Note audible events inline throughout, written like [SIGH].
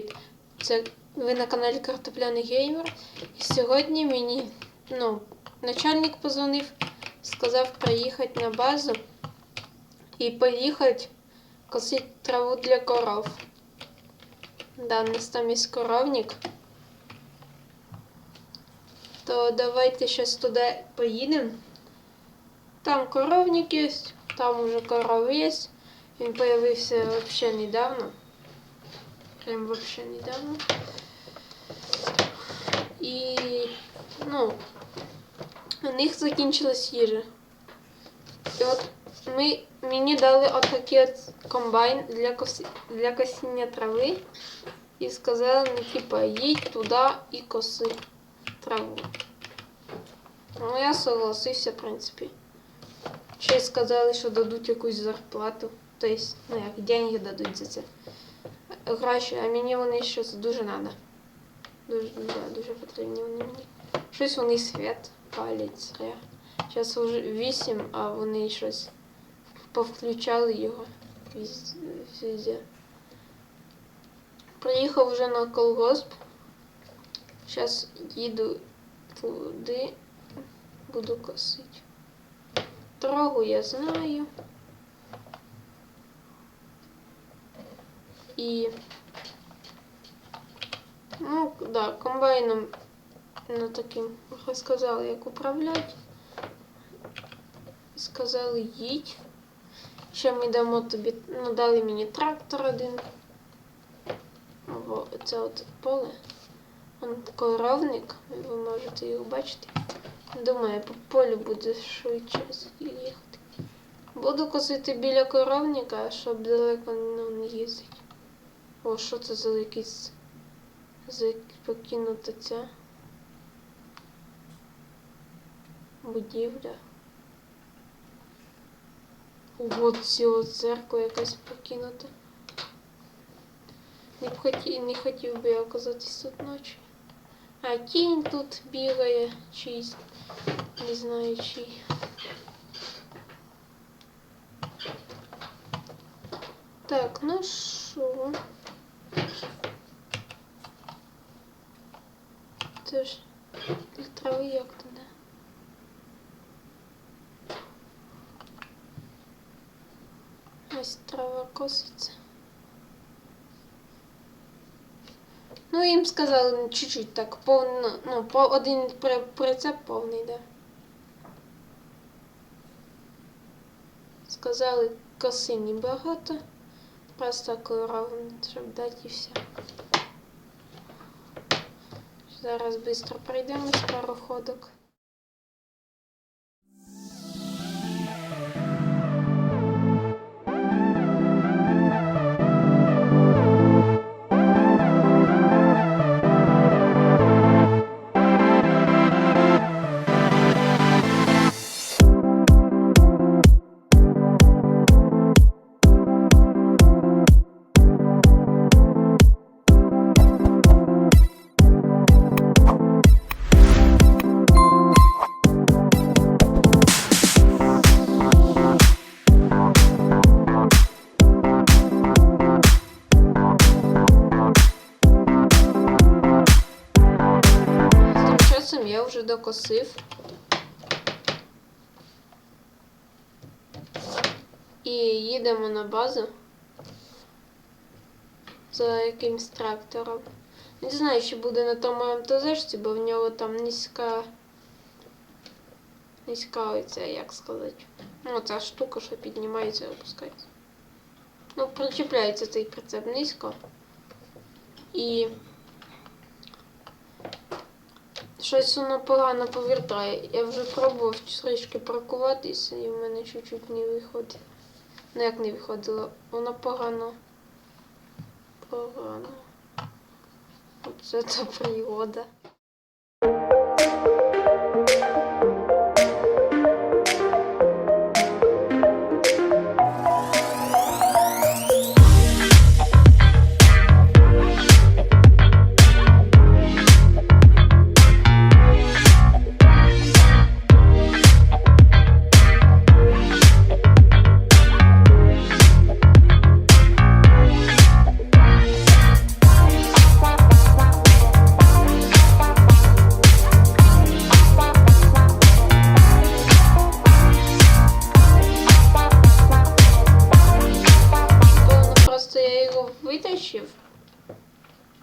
Привіт! Це ви на каналі Картопляний Геймер. І сьогодні мені ну, начальник позвонив, сказав приїхати на базу і поїхати косити траву для коров. Да, у нас там є коровник. То давайте зараз туди поїдемо. Там коровник є, там уже коров є. Він появився вообще недавно. Прям вообще недавно. І, ну, у них закінчилась їжа. І от ми, мені дали отакий от комбайн для, коси, для косіння трави. І сказали, ну, типа, їдь туди і коси траву. Ну, я согласився, в принципі. Ще й сказали, що дадуть якусь зарплату. Тобто, ну як, деньги дадуть за це. Гроші, а мені вони щось дуже треба. Дуже, да, дуже потрібні вони мені. Щось вони світ палять. Зараз вже 8, а вони щось повключали його везде. Приїхав вже на колгосп. Зараз їду туди, буду косити. Дорогу я знаю. І ну, да, комбайном ну, таким розказали, як управляти. Сказали їдь. Ще ми дамо тобі, ну, дали мені трактор один. Во, це от поле. Он коровник, ви можете його бачити. Думаю, по полю буде швидше їхати. Буду косити біля коровника, щоб далеко не їздити. О, що це за якийсь за покинута ця будівля. От ціла церква якась покинута. Не хотів, не хотів би я оказатись тут ночі. А кінь тут бігає чийсь. Не знаю чий. Так, ну що? Це ж для трави як туди? Ось трава коситься. Ну, їм сказали ну, чуть-чуть так, повно, ну, по один прицеп повний, да. Сказали, коси небагато, просто ровно, щоб дать і все. Зараз быстро пройдемо з пару ходок. Докосив. І їдемо на базу за якимсь трактором. Не знаю, чи буде на тому МТЗшці, бо в нього там низька. Низька оця, як сказати. Ну, ця штука, що піднімається і опускається. Ну, причіпляється цей прицеп низько. І Щось воно погано повертає. Я вже пробував трішки паркуватися і в мене чуть-чуть не виходить. Ну як не виходило, воно погано. Погано. Оце та пригода.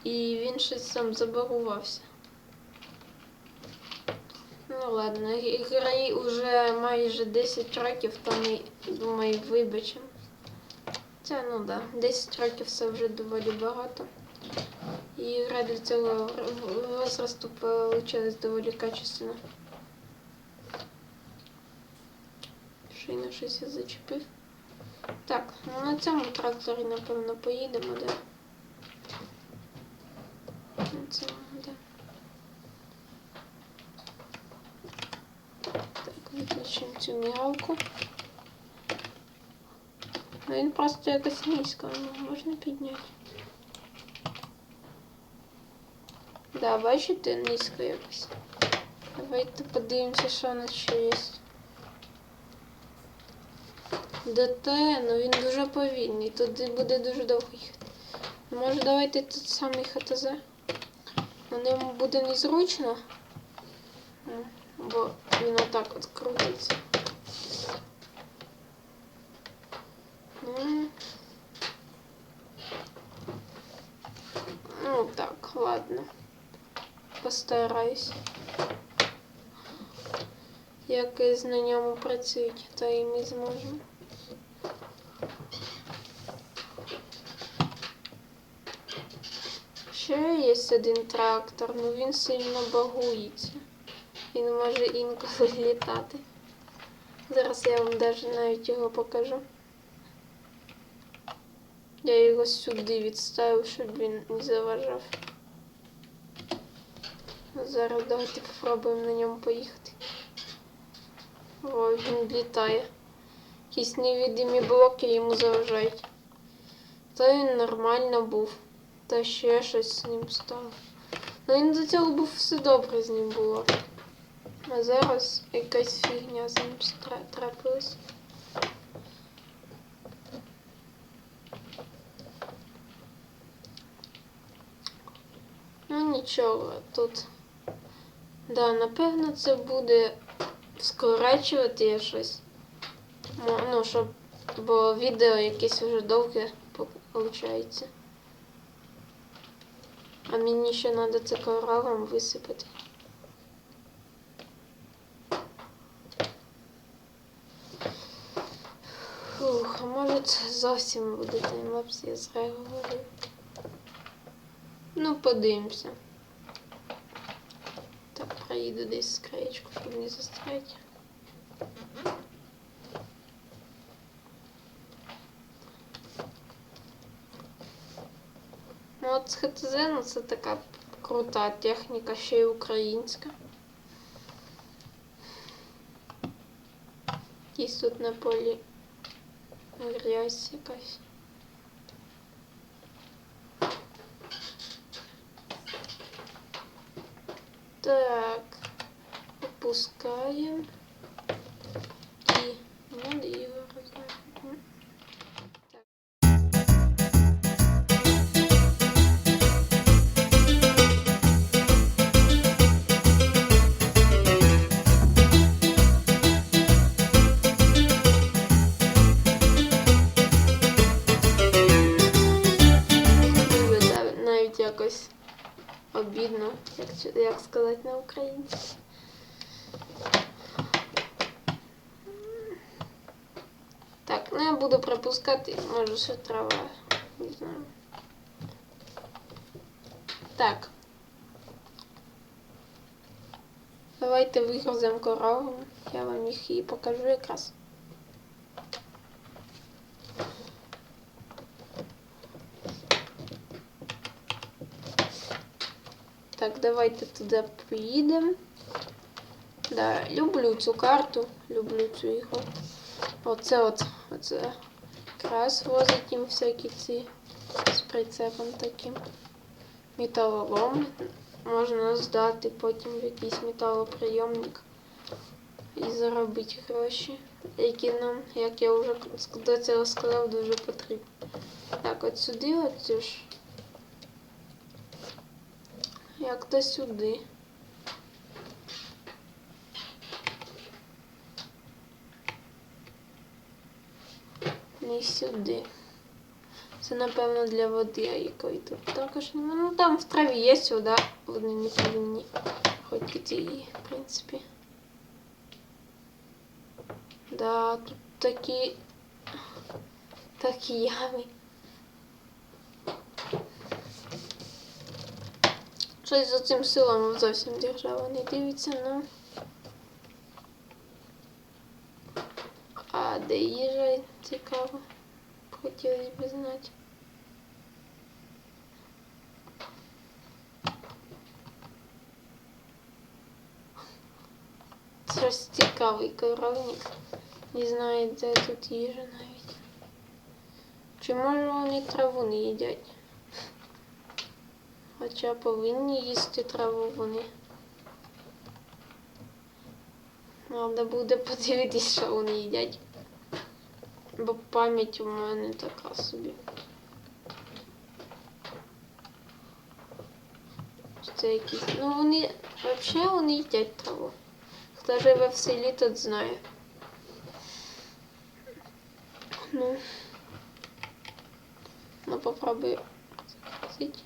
І він щось сам забагувався. Ну ладно, грі вже майже 10 років, то ми, думаю, вибачимо. Це, ну да, 10 років це вже доволі багато. І гра для цього возрасту получилась доволі качественно. Шийно щось я зачепив. Так, ну на цьому тракторі, напевно, поїдемо, да? Цьому, да. Так, виключимо цю мігалку. Ну він просто якось низько, ну, можна підняти. Да, бачите, низько якось. Давайте подивимося, що у нас ще є. ДТ, ну він дуже повільний, туди буде дуже довго їхати. Може давайте тут самий ХТЗ? На ньому буде незручно, бо він отак от крутиться. Ну, ну так, ладно. Постараюсь. Як на ньому працюють, то і ми зможемо. Ще є один трактор, але він сильно багується. Він може інколи [LAUGHS] літати. Зараз я вам даже навіть його покажу. Я його сюди відставив, щоб він не заважав. Зараз давайте попробуємо на ньому поїхати. О, він літає. Якісь невидимі блоки йому заважають. Та він нормально був. Та ще щось з ним стало. Ну він до цього був все добре з ним було. А зараз якась фігня з ним трапилась. Ну нічого, тут. Да, напевно, це буде скорачувати я щось. Ну, щоб. Бо відео якесь вже довге виходить. А мені ще треба це коралом висипати. Фух, а може це зовсім буде таймлапс, я зря говорю. Ну, подивимося. Так, проїду десь з краєчку, щоб не застряти. Ну от ХТЗ, ну це така крута техніка, ще й українська. Якісь тут на полі грязь якась. Так, опускаємо. І надо Обідно, як, чи- як сказати на українській. Так, ну я буду пропускати, може ще трава, не знаю. Так. Давайте вигрузимо корову. Я вам їх і покажу якраз. Так, давайте туди поїдемо. Да, люблю цю карту, люблю цю ігру. Оце от, оце якраз возить їм всякі ці з прицепом таким. Металолом можна здати потім в якийсь металоприйомник і заробити гроші, які нам, як я вже до цього сказав, дуже потрібні. Так, от сюди, от цю ж. Як то сюди. Не сюди. Це, напевно, для води, якої тут також. Ну там в траві є сюди, вони не повинні хотіти її, в принципі. Да, тут такі. Такі ями. Щось за цим селом зовсім держава не дивиться на. А де їжа цікаво. Хотілося б знати. Це ж цікавий коровник. Не знаю, де тут їжа навіть. Чи може вони траву не їдять? Хоча повинні їсти траву вони. Треба буде подивитись, що вони їдять. Бо пам'ять у мене така собі. Це якісь. Ну вони взагалі вони їдять траву. Хто живе в селі, тот знає. Ну. Ну попробую захватить.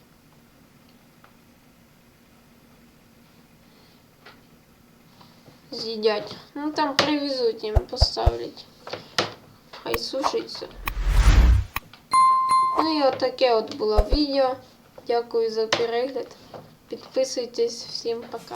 З'їдять. Ну там привезуть їм, поставлять. Хай сушиться. Ну і отаке от було відео. Дякую за перегляд. Підписуйтесь, всім пока.